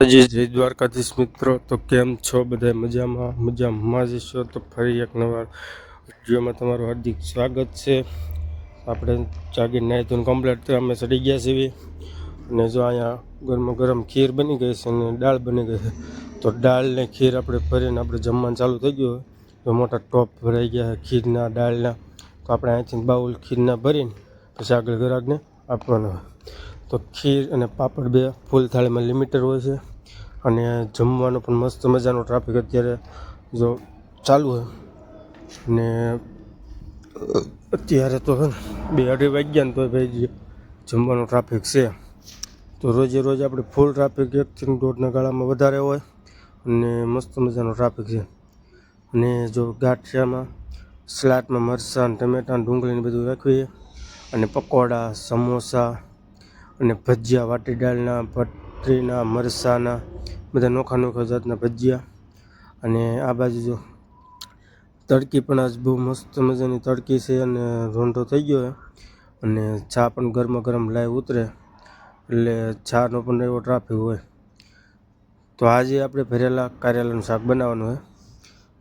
જય દ્વારકાધીશ મિત્રો. તો કેમ છો બધા? મજામાં? મજામાં. જ તો ફરી એક નવા વિડીયોમાં તમારું હાર્દિક સ્વાગત છે. આપણે જાગીર નાહી કમ્પ્લેટ કમ્પ્લીટ અમે ચડી ગયા છીએ. અને જો અહીંયા ગરમ ગરમ ખીર બની ગઈ છે અને દાળ બની ગઈ છે. તો દાળ ને ખીર આપણે ફરીને આપણે જમવાનું ચાલુ થઈ ગયું તો મોટા ટોપ ભરાઈ ગયા ખીરના, દાળના. તો આપણે અહીંથી બાઉલ ખીરના ભરીને પછી આગળ ગ્રાહકને આપવાનો તો ખીર અને પાપડ બે ફૂલ થાળીમાં લિમિટેડ હોય છે. અને જમવાનો પણ મસ્ત મજાનો ટ્રાફિક અત્યારે જો ચાલુ હોય. ને અત્યારે તો બે અઢી વાગ્યા ને તો ભાઈ જમવાનો ટ્રાફિક છે. તો રોજે રોજ આપણે ફૂલ ટ્રાફિક એકથી દોઢના ગાળામાં વધારે હોય અને મસ્ત મજાનો ટ્રાફિક છે. અને જો ગાંઠિયામાં, સલાડમાં મરચાં ટમેટાં ડુંગળીને બધું રાખીએ. અને પકોડા, સમોસા અને ભજીયા, વાટી દાળના ભટ્ટીના મરસાના, બધા નોખા નોખા જાતના ભજીયા. અને આ બાજુ જો તડકી પણ આજ બહુ મસ્ત મજાની તડકી છે અને રોંઢો થઈ ગયો છે. અને ચા પણ ગરમા ગરમ લાઈવ ઉતરે, એટલે ચાનો પણ એવો ટ્રાફિક હોય. તો આજે આપણે ભરેલા કારેલાનું શાક બનાવવાનું હોય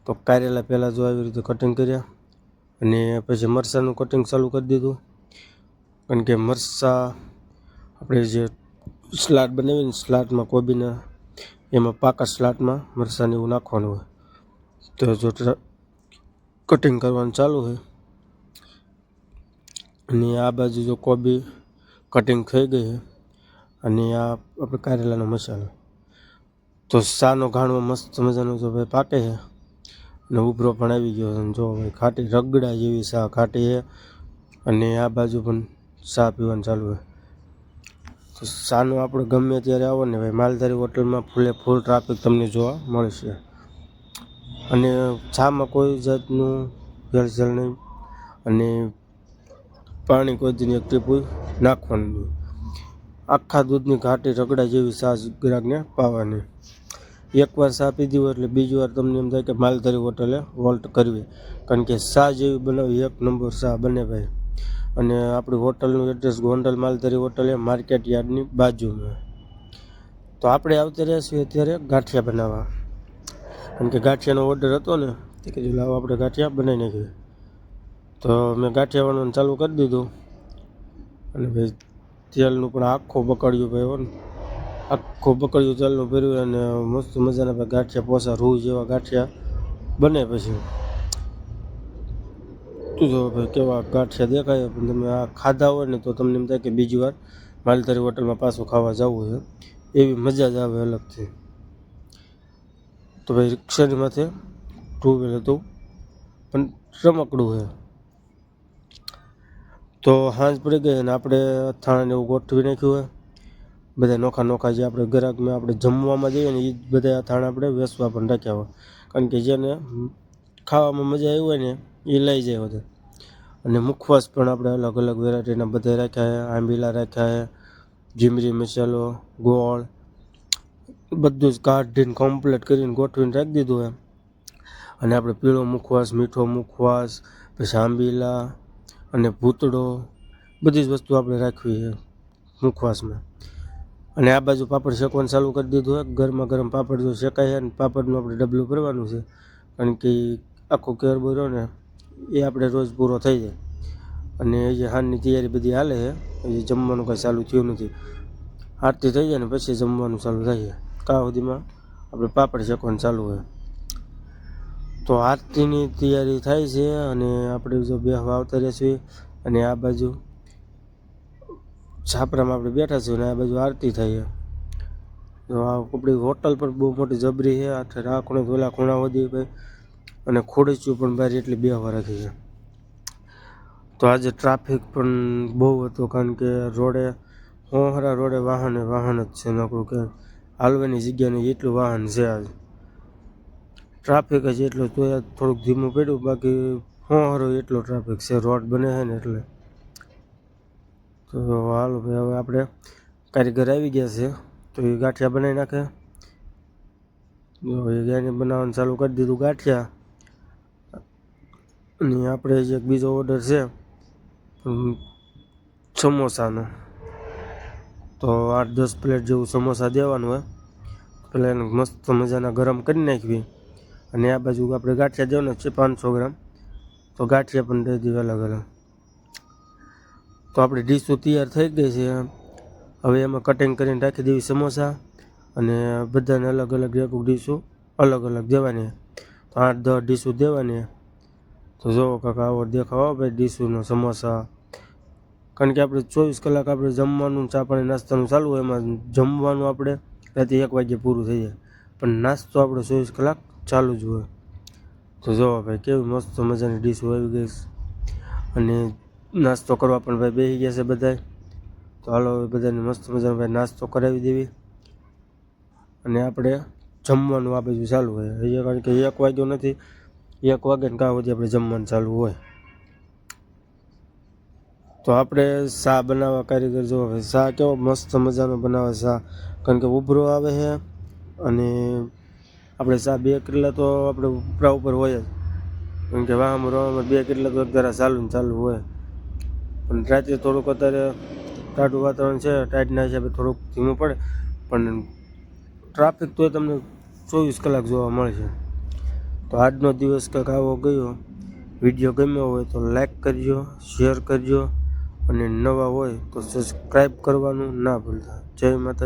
તો કારેલા પહેલાં જો આવી રીતે કટિંગ કર્યા અને પછી મરચાંનું કટિંગ ચાલુ કરી દીધું. કારણ કે મરચાં આપણે જે સ્લાડ બનાવીને સ્લાડમાં કોબીના, એમાં પાકા સલાડમાં મરચાંને એવું નાખવાનું હોય. તો જો કટિંગ કરવાનું ચાલુ હોય. અને આ બાજુ જો કોબી કટિંગ થઈ ગઈ છે અને આ આપણે કારેલાનો મસાલો. તો સાનો ઘાણો મસ્ત મજાનો જો ભાઈ પાકે છે અને ઉભરો પણ આવી ગયો છે. જો ભાઈ ખાટી રગડા જેવી સા ખાટી છે અને આ બાજુ પણ ચા પીવાનું ચાલુ તો સાનો આપણે ગમે ત્યારે આવો ને ભાઈ, માલધારી હોટલમાં ફૂલે ફૂલ ટ્રાફિક તમને જોવા મળશે. અને છામાં કોઈ જાતનું ભેળસેળ નહીં. અને પાણી કોઈ દીની એક ટીપું નાખવાનું નહીં. આખા દૂધની ઘાટી રગડા જેવી સાસ ગ્રાહકને પાવાની. એકવાર સા પીધી હોય એટલે બીજી વાર તમને એમ થાય કે માલધારી હોટલે વોલ્ટ કરવી. કારણ કે સા જેવી બનાવી એક નંબર સા બને ભાઈ. અને આપણી હોટલનું એડ્રેસ ગોંડલ માલધારી હોટલ એ માર્કેટ યાર્ડની બાજુમાં. તો આપણે આવતા છીએ અત્યારે ગાંઠિયા બનાવવા. કારણ કે ગાંઠિયાનો ઓર્ડર હતો ને, તે કીધું લાવો આપણે ગાંઠિયા બનાવી નાખીએ. તો મેં ગાંઠિયા બનાવવાનું ચાલુ કરી દીધું. અને ભાઈ તેલનું પણ આખું બકડ્યું ભાઈ હો ને. આખું બકડ્યું તેલનું ભર્યું અને મસ્ત મજાના ગાંઠિયા પોસા રૂ જેવા ગાંઠિયા બને પછી. તું જો ભાઈ કેવા ગાંઠિયા દેખાય પણ તમે આ ખાધા હોય ને તો તમને એમ થાય કે બીજી વાર માલધારી હોટલમાં પાછું ખાવા જવું છે. એવી મજા જ આવે અલગથી. તો ભાઈ રિક્ષાની માથે ટુ વ્હીલર હતું પણ રમકડું છે. તો સાંજ પડી ગઈ અને આપણે અથાણાને એવું ગોઠવી નાખ્યું હોય બધા નોખા નોખા જે આપણે ગ્રાહકમાં આપણે જમવામાં જઈએ ને એ બધા અથાણા આપણે વેચવા પણ રાખ્યા હોય. કારણ કે જેને ખાવામાં મજા આવી હોય ને એ લઈ જાય બધું. અને મુખવાસ પણ આપણે અલગ અલગ વેરાયટીના બધા રાખ્યા છે. આંબીલા રાખ્યા છે, જીમરી મસાલો, ગોળ, બધું જ કાઢીને કમ્પ્લીટ કરીને ગોઠવીને રાખી દીધું એમ. અને આપણે પીળો મુખવાસ, મીઠો મુખવાસ, પછી આંબીલા અને ભૂતળો બધી જ વસ્તુ આપણે રાખવી છે મુખવાસમાં. અને આ બાજુ પાપડ શેકવાનું ચાલુ કરી દીધું હોય ગરમા ગરમ પાપડ જો શેકાય છે અને પાપડનું આપણે ડબલું ભરવાનું છે. કારણ કે આખો કેર બોર્યો ને એ આપણે રોજ પૂરો થઈ જાય. અને જે હાનની તૈયારી બધી હાલે છે, હજી જમવાનું કાંઈ ચાલુ થયું નથી. આરતી થઈ જાય ને પછી જમવાનું ચાલુ થઈ જાય કા સુધીમાં આપણે પાપડ શેકવાનું ચાલુ હોય. તો આરતીની તૈયારી થાય છે અને આપણે જો બે આવતા રહીશું અને આ બાજુ છાપરામાં આપણે બેઠા છીએ અને આ બાજુ આરતી થઈ તો આ આપણી હોટલ પણ બહુ મોટી જબરી છે. આ ધોલા ઓલા ખૂણા સુધી ભાઈ અને ખોડીચ્યું પણ બહાર એટલી બે રાખી છે. તો આજે ટ્રાફિક પણ બહુ હતો, કારણ કે રોડે, હોહરા રોડે વાહને વાહન જ છે, નકરું કે હાલવાની જગ્યાને એટલું વાહન છે આજે. ટ્રાફિક જ એટલું તો થોડુંક ધીમું પડ્યું, બાકી હોહરો એટલો ટ્રાફિક છે, રોડ બને છે ને એટલે. તો હાલો ભાઈ, હવે આપણે કારીગર આવી ગયા છે, તો એ ગાંઠિયા બનાવી નાખે. જો એ બનાવવાનું ચાલુ કરી દીધું, ગાંઠિયા. અને આપણે જે બીજો ઓર્ડર છે સમોસાનો. તો આઠ, દસ પ્લેટ જેવું સમોસા દેવાનું હોય. પેલા એને મસ્ત મજાના ગરમ કરી નાખવી. અને આ બાજુ આપણે ગાંઠિયા દેવાના છે, પાંચસો ગ્રામ. તો ગાંઠિયા પણ દઈ દેવા અલગ અલગ. તો આપણી ડીશો તૈયાર થઈ ગઈ છે. હવે એમાં કટિંગ કરીને રાખી દેવી સમોસા. અને બધાને અલગ અલગ એક ડીશો અલગ અલગ દેવાની. આઠ, દસ ડીશો દેવાની. તો જોવો કાકા, આવો દેખાવો ભાઈ ડીશુનો સમોસા. કારણ કે આપણે ચોવીસ કલાક આપણે જમવાનું ચા પાણી નાસ્તાનું ચાલુ હોય, એમાં જમવાનું આપણે રાતે એક વાગ્યે પૂરું થઈ જાય. પણ નાસ્તો આપણે ચોવીસ કલાક ચાલુ જ હોય. તો જોવો ભાઈ, કેવી મસ્ત મજાની ડીશો આવી ગઈ અને નાસ્તો કરવા પણ ભાઈ બેસી ગયા છે બધાય. તો હાલો બધાને મસ્ત મજાનો ભાઈ નાસ્તો કરાવી દેવી. અને આપણે જમવાનું આ બાજુ ચાલુ હોય. કારણ કે એક વાગ્યો નથી. એક વાગે ને કાં સુધી આપણે જમવાનું ચાલુ હોય. તો આપણે શા બનાવવા કારીગર જો હવે શા કેવો મસ્ત મજાનો બનાવે શા કારણ કે ઉભરો આવે છે અને આપણે શા બે કિલ્લા તો આપણે ઉપરા ઉપર હોય જ. કારણ કે વાહમાં રોવામાં બે કિલ્લા તો જરા ચાલુ ને ચાલુ હોય. પણ રાત્રે થોડુંક અત્યારે ટાઢું વાતાવરણ છે ટાઈટના હિસાબે થોડુંક ધીમું પડે. પણ ટ્રાફિક તો તમને ચોવીસ કલાક જોવા મળશે તો આજનો દિવસ કંઈક આવો ગયો. વીડિયો ગમ્યો હોય તો લાઈક કરજો, શેર કરજો અને નવા હોય તો સબસ્ક્રાઈબ કરવાનું ના ભૂલતા. જય માતા